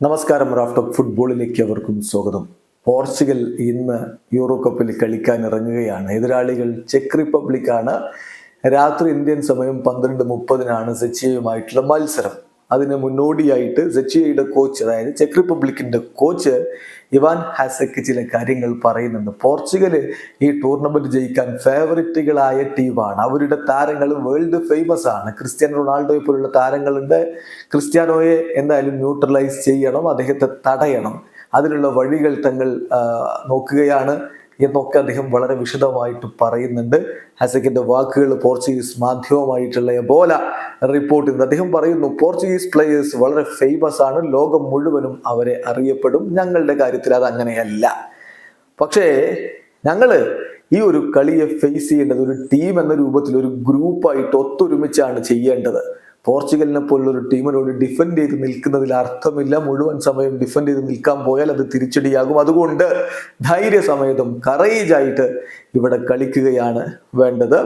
നമസ്കാരം റാഫ്റ്റോക്ക് ഫുട്ബോളിലേക്ക് അവർക്കും സ്വാഗതം. പോർച്ചുഗൽ ഇന്ന് യൂറോ കപ്പിൽ കളിക്കാൻ ഇറങ്ങുകയാണ്. എതിരാളികൾ ചെക്ക് റിപ്പബ്ലിക്കാണ്. രാത്രി ഇന്ത്യൻ സമയം പന്ത്രണ്ട് മുപ്പതിനാണ് സെച്ചിയയുമായിട്ടുള്ള മത്സരം. അതിന് മുന്നോടിയായിട്ട് സെച്ചിയയുടെ കോച്ച് അതായത് ചെക്ക് റിപ്പബ്ലിക്കിന്റെ കോച്ച് ഇവാൻ ഹാസക്ക് ചില കാര്യങ്ങൾ പറയുന്നുണ്ട്. പോർച്ചുഗൽ ഈ ടൂർണമെന്റ് ജയിക്കാൻ ഫേവറിറ്റുകളായ ടീമാണ്. അവരുടെ താരങ്ങൾ വേൾഡ് ഫേമസ് ആണ്. ക്രിസ്ത്യാനോ റൊണാൾഡോയെ പോലുള്ള താരങ്ങളുണ്ട്. ക്രിസ്ത്യാനോയെ എന്തായാലും ന്യൂട്രലൈസ് ചെയ്യണം അദ്ദേഹത്തെ തടയണം. അതിനുള്ള വഴികൾ തങ്ങൾ നോക്കുകയാണ്. എന്നൊക്കെ അദ്ദേഹം വളരെ വിശദമായിട്ട് പറയുന്നുണ്ട്. ഹസക്കിന്റെ വാക്കുകൾ പോർച്ചുഗീസ് മാധ്യമമായിട്ടുള്ള എബോല റിപ്പോർട്ട് ചെയ്യുന്നത് അദ്ദേഹം പറയുന്നു പോർച്ചുഗീസ് പ്ലേയേഴ്സ് വളരെ ഫേമസ് ആണ്. ലോകം മുഴുവനും അവരെ അറിയപ്പെടും. ഞങ്ങളുടെ കാര്യത്തിൽ അത് അങ്ങനെയല്ല. പക്ഷേ ഞങ്ങൾ ഈ ഒരു കളിയെ ഫേസ് ചെയ്യേണ്ടത് ഒരു ടീം എന്ന രൂപത്തിൽ ഒരു ഗ്രൂപ്പായിട്ട് ഒത്തൊരുമിച്ചാണ് ചെയ്യേണ്ടത്. പോർച്ചുഗലിനെ പോലുള്ളൊരു ടീമിനോട് ഡിഫെൻഡ് ചെയ്ത് നിൽക്കുന്നതിൽ അർത്ഥമില്ല. മുഴുവൻ സമയം ഡിഫെൻഡ് ചെയ്ത് നിൽക്കാൻ പോയാൽ അത് തിരിച്ചടിയാകും. അതുകൊണ്ട് ധൈര്യസമേതം കറേജായിട്ട് ഇവിടെ കളിക്കുകയാണ് വേണ്ടത്.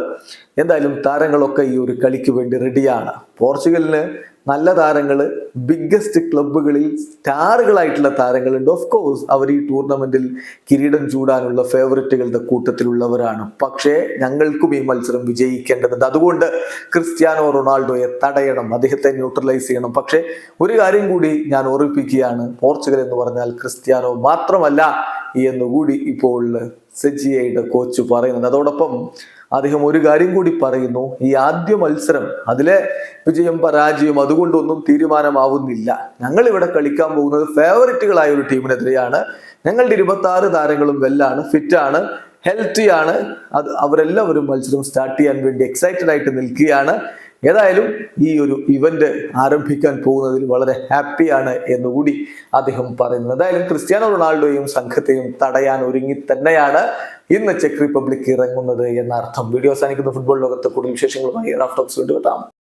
എന്തായാലും താരങ്ങളൊക്കെ ഈ ഒരു കളിക്ക് വേണ്ടി റെഡിയാണ് പോർച്ചുഗലിന് നല്ല താരങ്ങൾ ബിഗ്ഗസ്റ്റ് ക്ലബുകളിൽ സ്റ്റാറുകളായിട്ടുള്ള താരങ്ങളുണ്ട്. ഓഫ് കോഴ്സ് അവർ ഈ ടൂർണമെന്റിൽ കിരീടം ചൂടാനുള്ള ഫേവററ്റുകളുടെ കൂട്ടത്തിലുള്ളവരാണ്. പക്ഷേ ഞങ്ങൾക്കും ഈ മത്സരം വിജയിക്കേണ്ടതുണ്ട്. അതുകൊണ്ട് ക്രിസ്ത്യാനോ റൊണാൾഡോയെ തടയണം. അദ്ദേഹത്തെ ന്യൂട്രലൈസ് ചെയ്യണം. പക്ഷേ ഒരു കാര്യം കൂടി ഞാൻ ഓർമ്മിപ്പിക്കുകയാണ്. പോർച്ചുഗൽ എന്ന് പറഞ്ഞാൽ ക്രിസ്ത്യാനോ മാത്രമല്ല എന്നുകൂടി ഇപ്പോൾ സെജിയയുടെ കോച്ച് പറയുന്നുണ്ട്. അതോടൊപ്പം അദ്ദേഹം ഒരു കാര്യം കൂടി പറയുന്നു. ഈ ആദ്യ മത്സരം അതിലെ വിജയം പരാജയം അതുകൊണ്ടൊന്നും തീരുമാനമാവുന്നില്ല. ഞങ്ങൾ ഇവിടെ കളിക്കാൻ പോകുന്നത് ഫേവററ്റുകളായ ഒരു ടീമിനെതിരെയാണ്. ഞങ്ങളുടെ ഇരുപത്തി ആറ് താരങ്ങളും വെല്ലാണ് ഫിറ്റാണ് ഹെൽത്തി ആണ്. അത് അവരെല്ലാവരും മത്സരം സ്റ്റാർട്ട് ചെയ്യാൻ വേണ്ടി എക്സൈറ്റഡ് ആയിട്ട് നിൽക്കുകയാണ്. ഏതായാലും ഈ ഒരു ഇവന്റ് ആരംഭിക്കാൻ പോകുന്നതിൽ വളരെ ഹാപ്പിയാണ് എന്നുകൂടി അദ്ദേഹം പറയുന്നു എന്തായാലും ക്രിസ്ത്യാനോ റൊണാൾഡോയും സംഘത്തെയും തടയാൻ ഒരുങ്ങി തന്നെയാണ് ഇന്ന് ചെക്ക് റിപ്പബ്ലിക് ഇറങ്ങുന്നത് എന്ന അർത്ഥം വീഡിയോ അവസാനിക്കുന്ന. ഫുട്ബോൾ ലോകത്തെ കൂടുതൽ വിശേഷങ്ങളുമായി